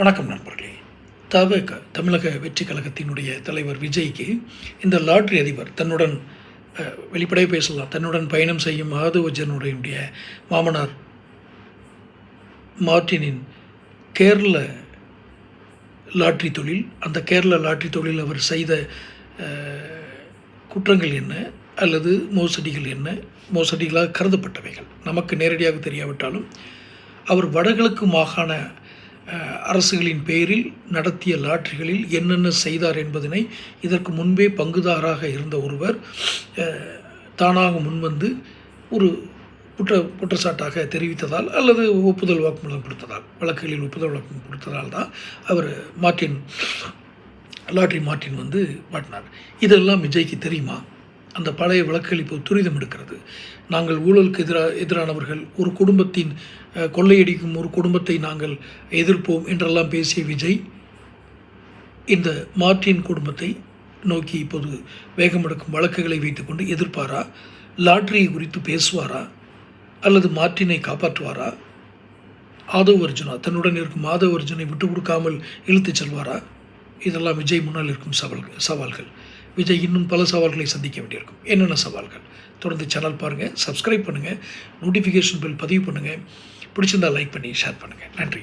வணக்கம் நண்பர்களே. தவக தமிழக வெற்றி கழகத்தினுடைய தலைவர் விஜய்க்கு இந்த லாட்ரி அதிபர் தன்னுடன் அஹ், வெளிப்படையாக பேசலாம். தன்னுடன் பயணம் செய்யும் மாதவஜனுடைய மாமனார் மார்டினின் கேரள லாட்ரி தொழில். அந்த கேரள லாட்ரி தொழில் அவர் செய்த குற்றங்கள் என்ன? அல்லது மோசடிகள் என்ன? மோசடிகளாக கருதப்பட்டவைகள். நமக்கு நேரடியாக தெரியாவிட்டாலும் அவர் வடகிழக்கு மாகாண அரசுகளின் பேரில் நடத்திய லாட்ரிகளில் என்னென்ன செய்தார் என்பதனை இதற்கு முன்பே பங்குதாராக இருந்த ஒருவர் தானாக முன்வந்து ஒரு குற்ற குற்றச்சாட்டாக தெரிவித்ததால் அல்லது ஒப்புதல் வாக்குமூலம் கொடுத்ததால் வழக்குகளில் ஒப்புதல் வாக்குமூலம் கொடுத்ததால் தான் அவர் மார்ட்டின் லாட்ரி மார்ட்டின் வந்து மாட்டினார். இதெல்லாம் விஜய்க்கு தெரியுமா? அந்த பழைய வழக்குகள் இப்போ துரிதம் எடுக்கிறது. நாங்கள் ஊழலுக்கு எதிராக எதிரானவர்கள் ஒரு குடும்பத்தின் கொள்ளையடிக்கும் ஒரு குடும்பத்தை நாங்கள் எதிர்ப்போம் என்றெல்லாம் பேசிய விஜய் இந்த மார்ட்டின் குடும்பத்தை நோக்கி இப்போது வேகமெடுக்கும் வழக்குகளை வைத்துக்கொண்டு எதிர்ப்பாரா? லாட்ரியை குறித்து பேசுவாரா? அல்லது மார்ட்டினை காப்பாற்றுவாரா? ஆதவ் அர்ஜுனா தன்னுடன் இருக்கும் ஆதவ் அர்ஜுனை விட்டு கொடுக்காமல் இழுத்துச் செல்வாரா? இதெல்லாம் விஜய் முன்னால் இருக்கும் சவால் சவால்கள். விஜய் இன்னும் பல சவால்களை சந்திக்க வேண்டியிருக்கும். என்னென்ன சவால்கள்? தொடர்ந்து சேனல் பாருங்கள் சப்ஸ்கிரைப் பண்ணுங்கள் நோட்டிஃபிகேஷன் பில் பதிவு பண்ணுங்கள் பிடிச்சிருந்தால் லைக் பண்ணி ஷேர் பண்ணுங்கள் நன்றி.